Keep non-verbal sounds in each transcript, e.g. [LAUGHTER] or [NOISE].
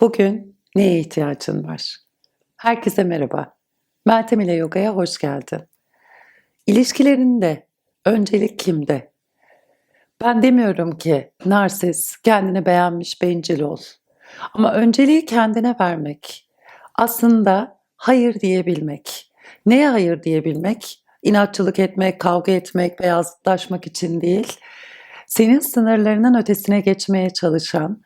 Bugün neye ihtiyacın var? Herkese merhaba. Meltem ile Yoga'ya hoş geldin. İlişkilerinde öncelik kimde? Ben demiyorum ki narsis, kendini beğenmiş, bencil ol. Ama önceliği kendine vermek. Aslında hayır diyebilmek. Neye hayır diyebilmek? İnatçılık etmek, kavga etmek, beyazlaşmak için değil. Senin sınırlarının ötesine geçmeye çalışan,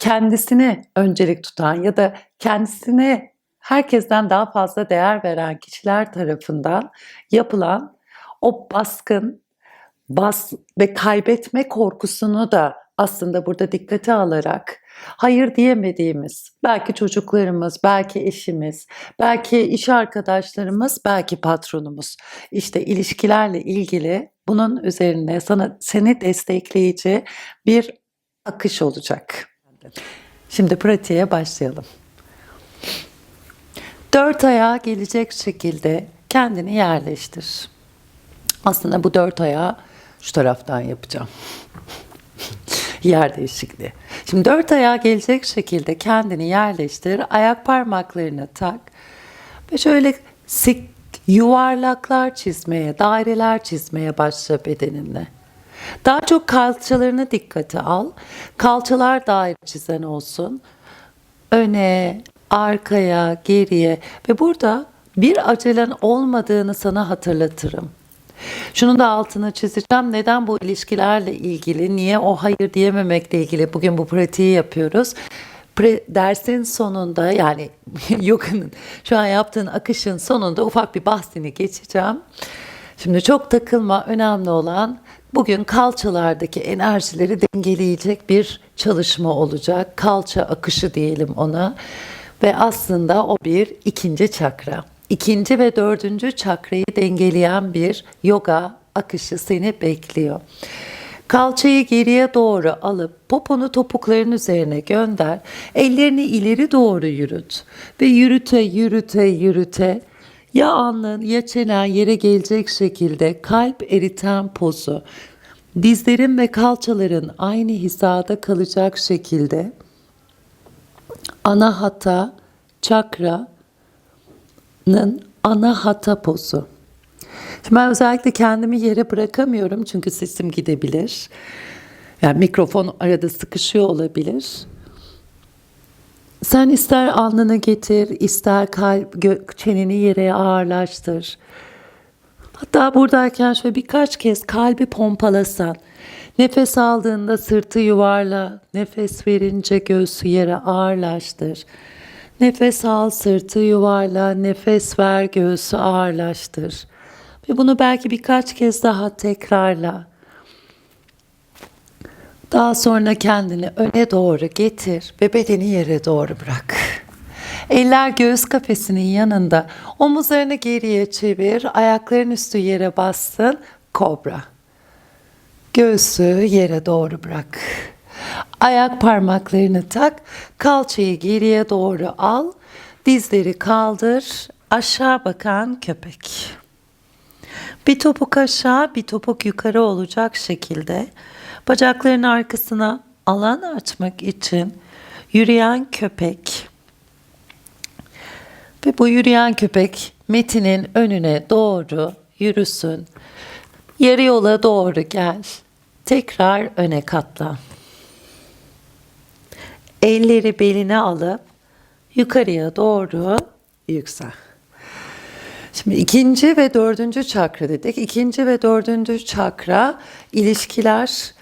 kendisine öncelik tutan ya da kendisine herkesten daha fazla değer veren kişiler tarafından yapılan o baskın bas ve kaybetme korkusunu da aslında burada dikkate alarak hayır diyemediğimiz belki çocuklarımız, belki eşimiz, belki iş arkadaşlarımız, belki patronumuz işte ilişkilerle ilgili bunun üzerine sana seni destekleyici bir akış olacak. Şimdi pratiğe başlayalım. Dört ayağa gelecek şekilde kendini yerleştir. Aslında bu dört ayağı şu taraftan yapacağım. [LAUGHS] Yer değişikliği. Şimdi dört ayağa gelecek şekilde kendini yerleştir. Ayak parmaklarını tak. Ve şöyle yuvarlaklar çizmeye, daireler çizmeye başla bedeninle. Daha çok kalçalarını dikkate al. Kalçalar daire çizen olsun. Öne, arkaya, geriye ve burada bir acelen olmadığını sana hatırlatırım. Şunu da altına çizeceğim. Neden bu ilişkilerle ilgili, niye o hayır diyememekle ilgili bugün bu pratiği yapıyoruz. Pre, dersin sonunda yani [LAUGHS] yoganın şu an yaptığın akışın sonunda ufak bir bahsini geçeceğim. Şimdi çok takılma önemli olan bugün kalçalardaki enerjileri dengeleyecek bir çalışma olacak. Kalça akışı diyelim ona. Ve aslında o bir ikinci çakra. İkinci ve dördüncü çakrayı dengeleyen bir yoga akışı seni bekliyor. Kalçayı geriye doğru alıp poponu topukların üzerine gönder. Ellerini ileri doğru yürüt. Ve yürüte yürüte yürüte ya alnın ya çenen yere gelecek şekilde kalp eriten pozu. Dizlerin ve kalçaların aynı hizada kalacak şekilde anahata çakranın anahata pozu. Şimdi ben özellikle kendimi yere bırakamıyorum çünkü sesim gidebilir. Yani mikrofon arada sıkışıyor olabilir. Sen ister alnını getir, ister kalp, gö- çeneni yere ağırlaştır. Hatta buradayken şöyle birkaç kez kalbi pompalasan. Nefes aldığında sırtı yuvarla, nefes verince göğsü yere ağırlaştır. Nefes al, sırtı yuvarla, nefes ver, göğsü ağırlaştır. Ve bunu belki birkaç kez daha tekrarla. Daha sonra kendini öne doğru getir ve bedeni yere doğru bırak. Eller göğüs kafesinin yanında. Omuzlarını geriye çevir. Ayakların üstü yere bassın. Kobra. Göğsü yere doğru bırak. Ayak parmaklarını tak. Kalçayı geriye doğru al. Dizleri kaldır. Aşağı bakan köpek. Bir topuk aşağı, bir topuk yukarı olacak şekilde bacakların arkasına alan açmak için yürüyen köpek ve bu yürüyen köpek Metin'in önüne doğru yürüsün. Yarı yola doğru gel. Tekrar öne katla. Elleri beline alıp yukarıya doğru yüksel. Şimdi ikinci ve dördüncü çakra dedik. İkinci ve dördüncü çakra ilişkiler,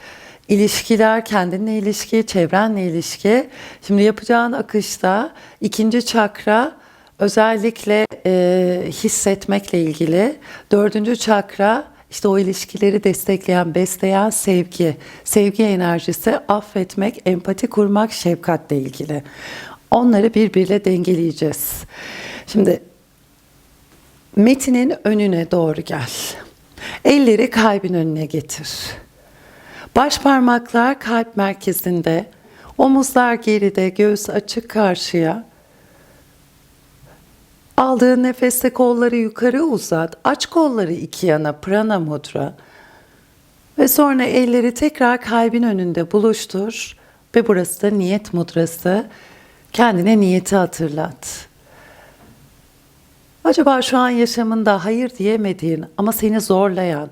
ilişkiler, kendinle ilişki, çevrenle ilişki. Şimdi yapacağın akışta ikinci çakra özellikle e, hissetmekle ilgili. Dördüncü çakra işte o ilişkileri destekleyen, besleyen sevgi, sevgi enerjisi, affetmek, empati kurmak, şefkatle ilgili. Onları birbiriyle dengeleyeceğiz. Şimdi Metinin önüne doğru gel. Elleri kalbin önüne getir. Baş parmaklar kalp merkezinde, omuzlar geride, göğüs açık karşıya. Aldığın nefeste kolları yukarı uzat. Aç kolları iki yana prana mudra. Ve sonra elleri tekrar kalbin önünde buluştur. Ve burası da niyet mudrası. Kendine niyeti hatırlat. Acaba şu an yaşamında hayır diyemediğin ama seni zorlayan,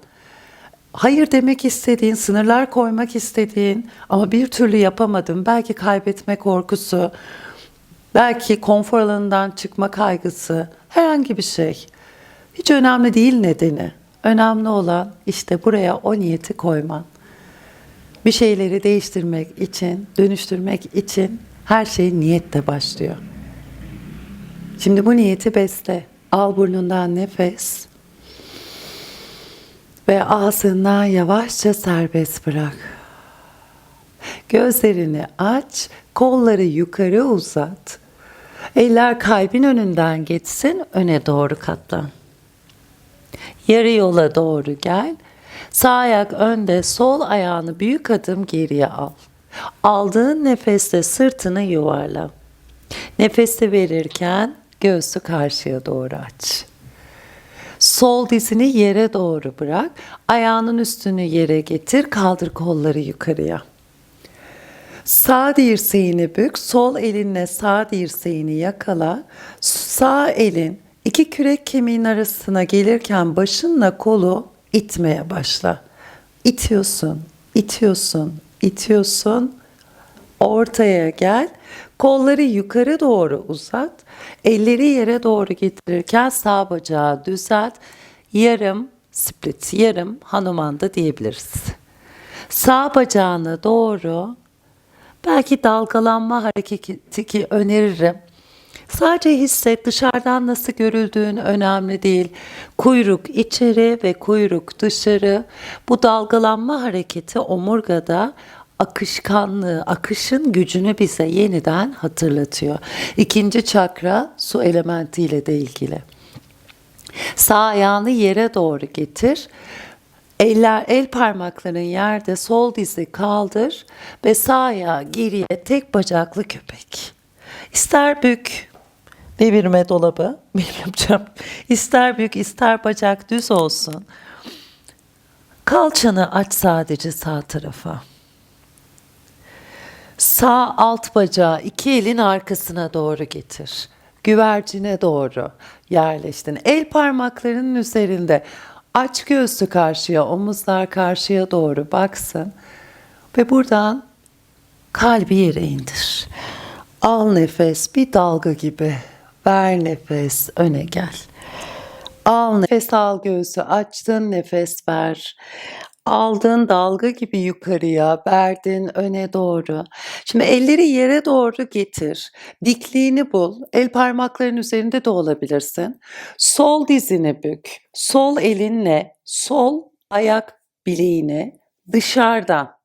hayır demek istediğin, sınırlar koymak istediğin ama bir türlü yapamadın. Belki kaybetme korkusu, belki konfor alanından çıkma kaygısı, herhangi bir şey. Hiç önemli değil nedeni. Önemli olan işte buraya o niyeti koyman. Bir şeyleri değiştirmek için, dönüştürmek için her şey niyetle başlıyor. Şimdi bu niyeti besle. Al burnundan nefes. Ve ağzından yavaşça serbest bırak. Gözlerini aç, kolları yukarı uzat. Eller kalbin önünden geçsin, öne doğru katlan. Yarı yola doğru gel. Sağ ayak önde, sol ayağını büyük adım geriye al. Aldığın nefeste sırtını yuvarla. Nefesi verirken göğsü karşıya doğru aç. Sol dizini yere doğru bırak. Ayağının üstünü yere getir. Kaldır kolları yukarıya. Sağ dirseğini bük, sol elinle sağ dirseğini yakala. Sağ elin iki kürek kemiğin arasına gelirken başınla kolu itmeye başla. İtiyorsun, itiyorsun, itiyorsun. Ortaya gel. Kolları yukarı doğru uzat. Elleri yere doğru getirirken sağ bacağı düzelt. Yarım split, yarım Hanuman da diyebiliriz. Sağ bacağına doğru belki dalgalanma hareketi ki öneririm. Sadece hisset dışarıdan nasıl görüldüğün önemli değil. Kuyruk içeri ve kuyruk dışarı. Bu dalgalanma hareketi omurgada akışkanlığı, akışın gücünü bize yeniden hatırlatıyor. İkinci çakra su elementiyle de ilgili. Sağ ayağını yere doğru getir. Eller, el parmakların yerde sol dizi kaldır ve sağ ayağı geriye tek bacaklı köpek. İster bük, devirme dolabı, [LAUGHS] yapacağım. İster bük, ister bacak düz olsun. Kalçanı aç sadece sağ tarafa. Sağ alt bacağı iki elin arkasına doğru getir. Güvercine doğru yerleştin. El parmaklarının üzerinde aç göğsü karşıya, omuzlar karşıya doğru baksın. Ve buradan kalbi yere indir. Al nefes bir dalga gibi. Ver nefes öne gel. Al nefes al göğsü açtın nefes ver. Aldın dalga gibi yukarıya, verdin öne doğru. Şimdi elleri yere doğru getir. Dikliğini bul. El parmakların üzerinde de olabilirsin. Sol dizini bük. Sol elinle sol ayak bileğini dışarıdan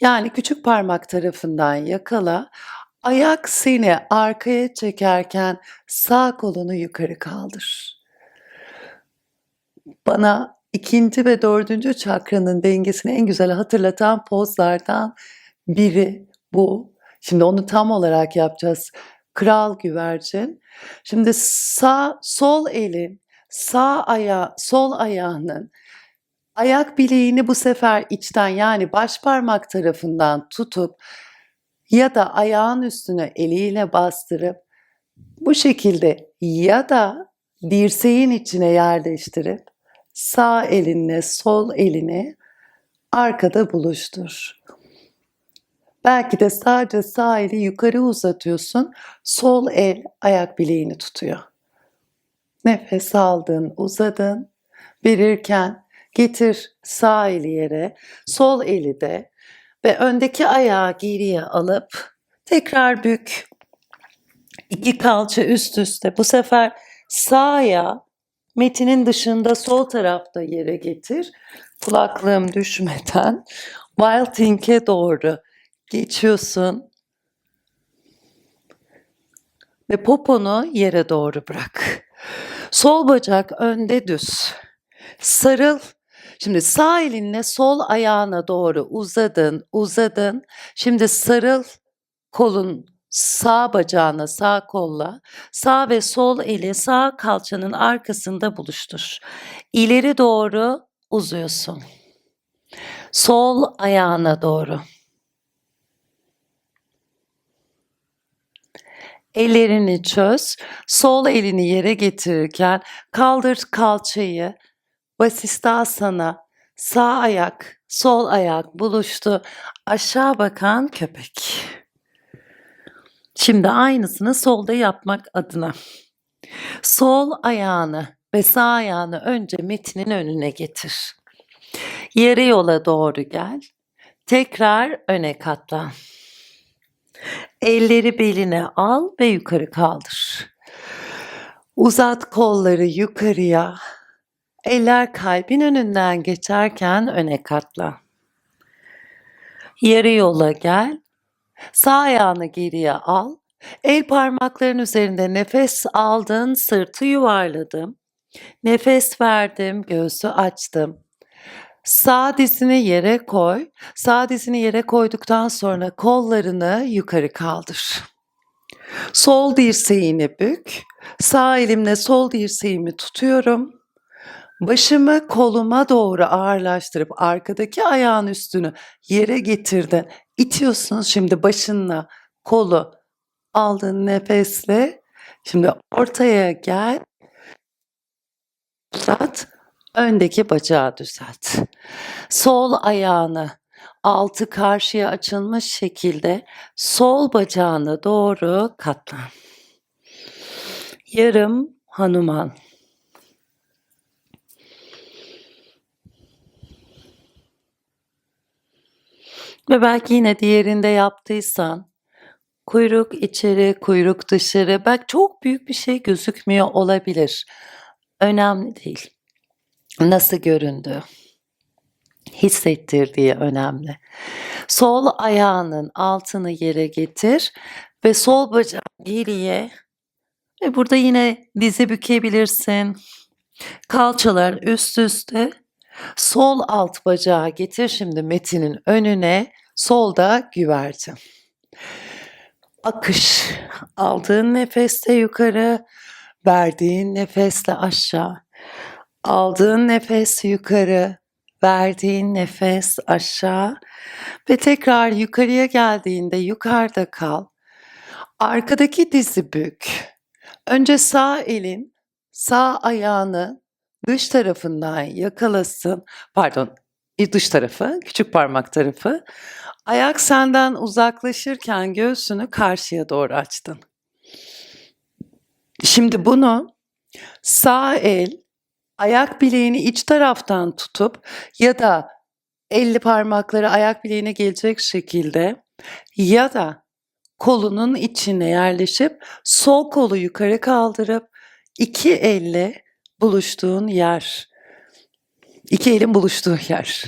yani küçük parmak tarafından yakala. Ayak seni arkaya çekerken sağ kolunu yukarı kaldır. Bana ikinci ve dördüncü çakranın dengesini en güzel hatırlatan pozlardan biri bu. Şimdi onu tam olarak yapacağız. Kral güvercin. Şimdi sağ sol elin sağ ayağı sol ayağının ayak bileğini bu sefer içten yani baş parmak tarafından tutup ya da ayağın üstüne eliyle bastırıp bu şekilde ya da dirseğin içine yerleştirip sağ elinle sol elini arkada buluştur. Belki de sadece sağ eli yukarı uzatıyorsun, sol el ayak bileğini tutuyor. Nefes aldın, uzadın. Verirken getir sağ eli yere, sol eli de ve öndeki ayağı geriye alıp tekrar bük. İki kalça üst üste. Bu sefer sağ ayağı metinin dışında sol tarafta yere getir. Kulaklığım düşmeden Wild Think'e doğru geçiyorsun. Ve poponu yere doğru bırak. Sol bacak önde düz. Sarıl. Şimdi sağ elinle sol ayağına doğru uzadın, uzadın. Şimdi sarıl kolun sağ bacağına, sağ kolla, sağ ve sol eli sağ kalçanın arkasında buluştur. İleri doğru uzuyorsun. Sol ayağına doğru. Ellerini çöz. Sol elini yere getirirken kaldır kalçayı. Vasistasana. Sağ ayak, sol ayak buluştu. Aşağı bakan köpek. Şimdi aynısını solda yapmak adına. Sol ayağını ve sağ ayağını önce metinin önüne getir. Yarı yola doğru gel. Tekrar öne katlan. Elleri beline al ve yukarı kaldır. Uzat kolları yukarıya. Eller kalbin önünden geçerken öne katla. Yarı yola gel. Sağ ayağını geriye al. El parmakların üzerinde nefes aldın, sırtı yuvarladım. Nefes verdim, göğsü açtım. Sağ dizini yere koy. Sağ dizini yere koyduktan sonra kollarını yukarı kaldır. Sol dirseğini bük. Sağ elimle sol dirseğimi tutuyorum. Başımı koluma doğru ağırlaştırıp arkadaki ayağın üstünü yere getirdin. İtiyorsunuz şimdi başınla kolu aldığın nefesle. Şimdi ortaya gel. Uzat. Öndeki bacağı düzelt. Sol ayağını altı karşıya açılmış şekilde sol bacağına doğru katlan. Yarım Hanuman. Ve belki yine diğerinde yaptıysan kuyruk içeri, kuyruk dışarı. Belki çok büyük bir şey gözükmüyor olabilir. Önemli değil. Nasıl göründü? Hissettirdiği önemli. Sol ayağının altını yere getir ve sol bacağı geriye ve burada yine dizi bükebilirsin. Kalçalar üst üste. Sol alt bacağı getir şimdi metinin önüne. Solda güvercin. Akış. Aldığın nefeste yukarı, verdiğin nefesle aşağı. Aldığın nefes yukarı, verdiğin nefes aşağı ve tekrar yukarıya geldiğinde yukarıda kal. Arkadaki dizi bük. Önce sağ elin sağ ayağını dış tarafından yakalasın. Pardon, dış tarafı, küçük parmak tarafı. Ayak senden uzaklaşırken göğsünü karşıya doğru açtın. Şimdi bunu sağ el ayak bileğini iç taraftan tutup ya da elli parmakları ayak bileğine gelecek şekilde ya da kolunun içine yerleşip sol kolu yukarı kaldırıp iki elle buluştuğun yer. İki elin buluştuğu yer.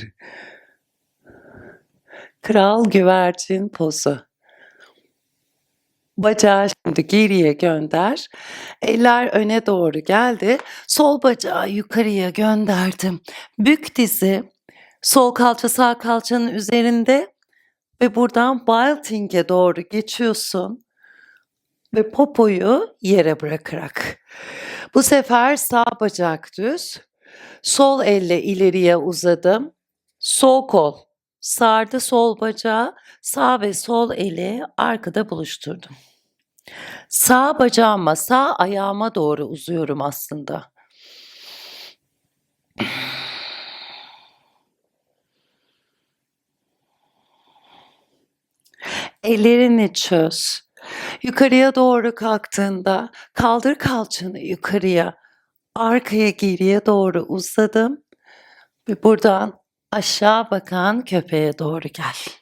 Kral güvercin pozu. Bacağı şimdi geriye gönder. Eller öne doğru geldi. Sol bacağı yukarıya gönderdim. Bük dizi. Sol kalça sağ kalçanın üzerinde ve buradan Balting'e doğru geçiyorsun ve popoyu yere bırakarak. Bu sefer sağ bacak düz. Sol elle ileriye uzadım. Sol kol sardı sol bacağı, sağ ve sol eli arkada buluşturdum. Sağ bacağıma, sağ ayağıma doğru uzuyorum aslında. Ellerini çöz. Yukarıya doğru kalktığında kaldır kalçanı yukarıya. Arkaya geriye doğru uzadım ve buradan aşağı bakan köpeğe doğru gel.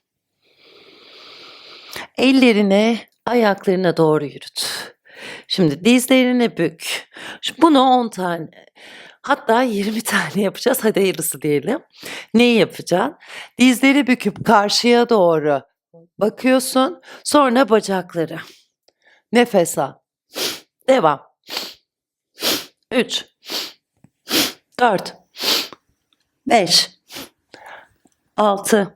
Ellerini ayaklarına doğru yürüt. Şimdi dizlerini bük. Bunu 10 tane hatta 20 tane yapacağız. Hadi hayırlısı diyelim. Neyi yapacaksın? Dizleri büküp karşıya doğru bakıyorsun. Sonra bacakları. Nefes al. Devam. 3 4 5 6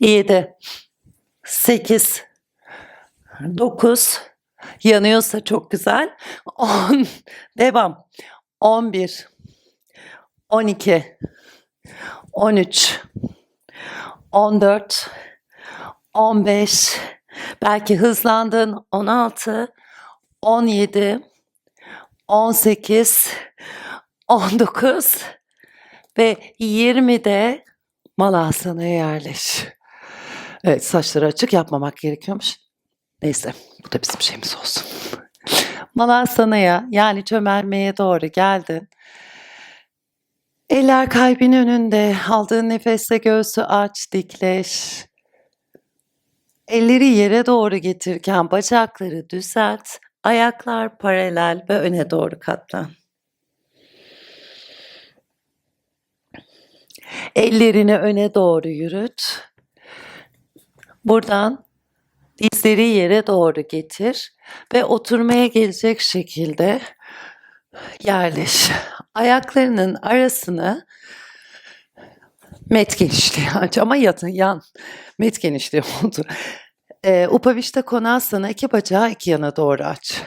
7 8 9 yanıyorsa çok güzel. [LAUGHS] 10 devam. 11 12 13 14 15 Belki hızlandın 16, 17, 18, 19 ve 20'de Malasana'ya yerleş. Evet saçları açık yapmamak gerekiyormuş. Neyse bu da bizim şeyimiz olsun. Malasana'ya yani çömelmeye doğru geldin. Eller kalbin önünde. Aldığın nefeste göğsü aç, dikleş. Elleri yere doğru getirken bacakları düzelt. Ayaklar paralel ve öne doğru katlan. Ellerini öne doğru yürüt. Buradan dizleri yere doğru getir ve oturmaya gelecek şekilde yerleş. Ayaklarının arasını met genişliği [LAUGHS] ama yatın yan met genişliği [LAUGHS] oldu. Ee, Upavişta Konasana iki bacağı iki yana doğru aç.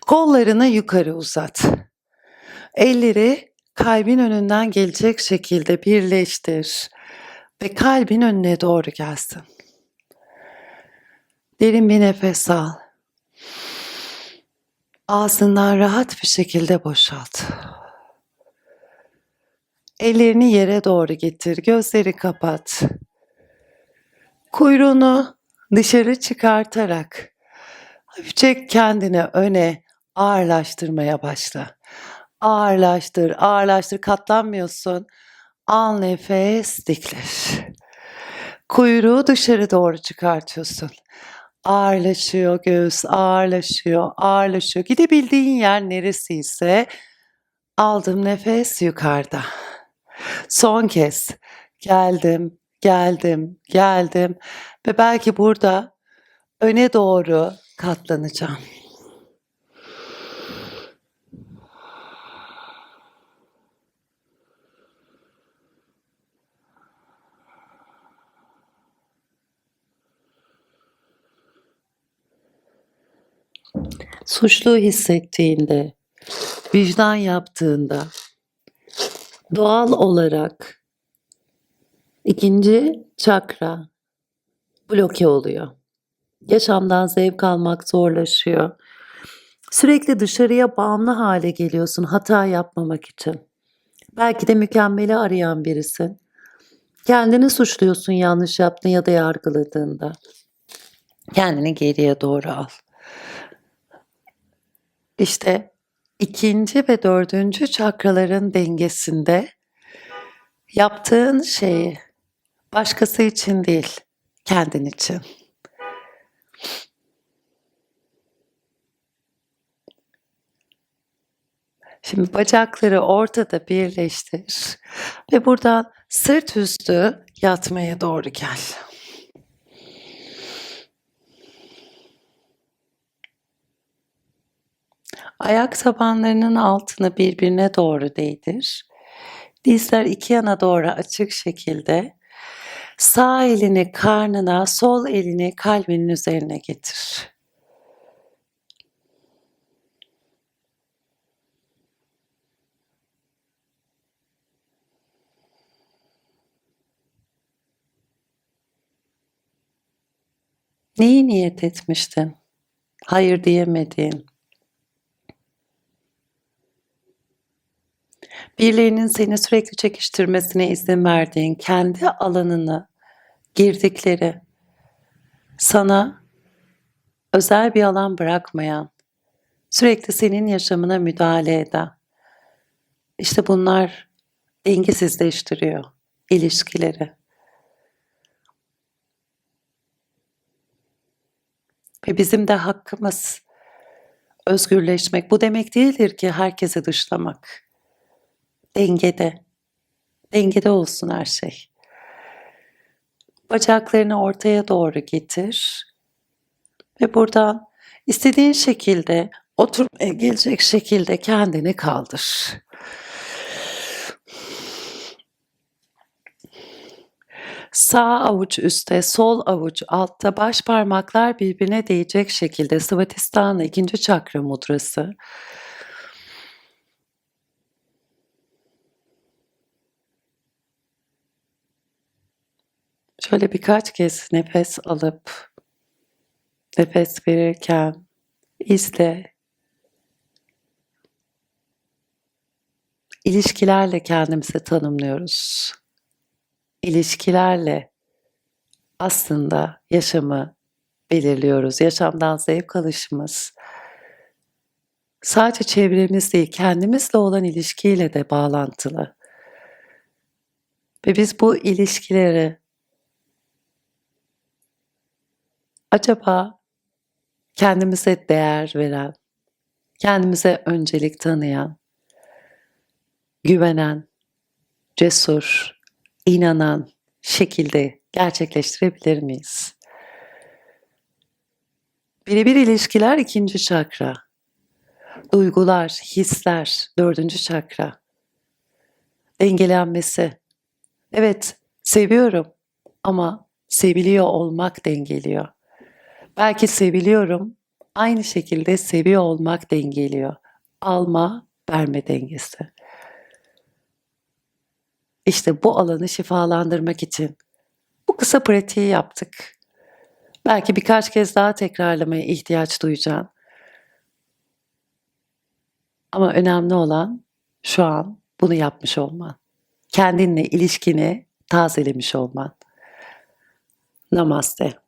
Kollarını yukarı uzat. Elleri kalbin önünden gelecek şekilde birleştir ve kalbin önüne doğru gelsin. Derin bir nefes al. Ağzından rahat bir şekilde boşalt. Ellerini yere doğru getir, gözleri kapat. Kuyruğunu dışarı çıkartarak hafifçe kendini öne ağırlaştırmaya başla. Ağırlaştır, ağırlaştır, katlanmıyorsun. Al nefes, dikleş. Kuyruğu dışarı doğru çıkartıyorsun. Ağırlaşıyor göğüs, ağırlaşıyor, ağırlaşıyor. Gidebildiğin yer neresiyse aldım nefes yukarıda. Son kez geldim, geldim, geldim ve belki burada öne doğru katlanacağım. Suçlu hissettiğinde, vicdan yaptığında doğal olarak ikinci çakra bloke oluyor. Yaşamdan zevk almak zorlaşıyor. Sürekli dışarıya bağımlı hale geliyorsun hata yapmamak için. Belki de mükemmeli arayan birisin. Kendini suçluyorsun yanlış yaptın ya da yargıladığında. Kendini geriye doğru al. İşte ikinci ve dördüncü çakraların dengesinde yaptığın şeyi başkası için değil, kendin için. Şimdi bacakları ortada birleştir ve buradan sırt üstü yatmaya doğru gel. Ayak tabanlarının altını birbirine doğru değdir. Dizler iki yana doğru açık şekilde. Sağ elini karnına, sol elini kalbinin üzerine getir. Neyi niyet etmiştin? Hayır diyemediğin. Birilerinin seni sürekli çekiştirmesine izin verdiğin, kendi alanını girdikleri, sana özel bir alan bırakmayan, sürekli senin yaşamına müdahale eden. İşte bunlar dengesizleştiriyor ilişkileri. Ve bizim de hakkımız özgürleşmek. Bu demek değildir ki herkesi dışlamak dengede. Dengede olsun her şey. Bacaklarını ortaya doğru getir. Ve buradan istediğin şekilde oturmaya gelecek şekilde kendini kaldır. Sağ avuç üstte, sol avuç altta, baş parmaklar birbirine değecek şekilde Svatisthana ikinci çakra mudrası. Şöyle birkaç kez nefes alıp Nefes verirken izle. İlişkilerle kendimizi tanımlıyoruz. İlişkilerle aslında yaşamı belirliyoruz. Yaşamdan zevk alışımız sadece çevremiz değil, kendimizle olan ilişkiyle de bağlantılı. Ve biz bu ilişkileri acaba kendimize değer veren, kendimize öncelik tanıyan, güvenen, cesur, inanan şekilde gerçekleştirebilir miyiz? Birebir ilişkiler ikinci çakra. Duygular, hisler dördüncü çakra. Dengelenmesi. Evet, seviyorum ama seviliyor olmak dengeliyor. Belki seviliyorum, aynı şekilde seviyor olmak dengeliyor. Alma, verme dengesi. İşte bu alanı şifalandırmak için bu kısa pratiği yaptık. Belki birkaç kez daha tekrarlamaya ihtiyaç duyacaksın. Ama önemli olan şu an bunu yapmış olman. Kendinle ilişkini tazelemiş olman. Namaste.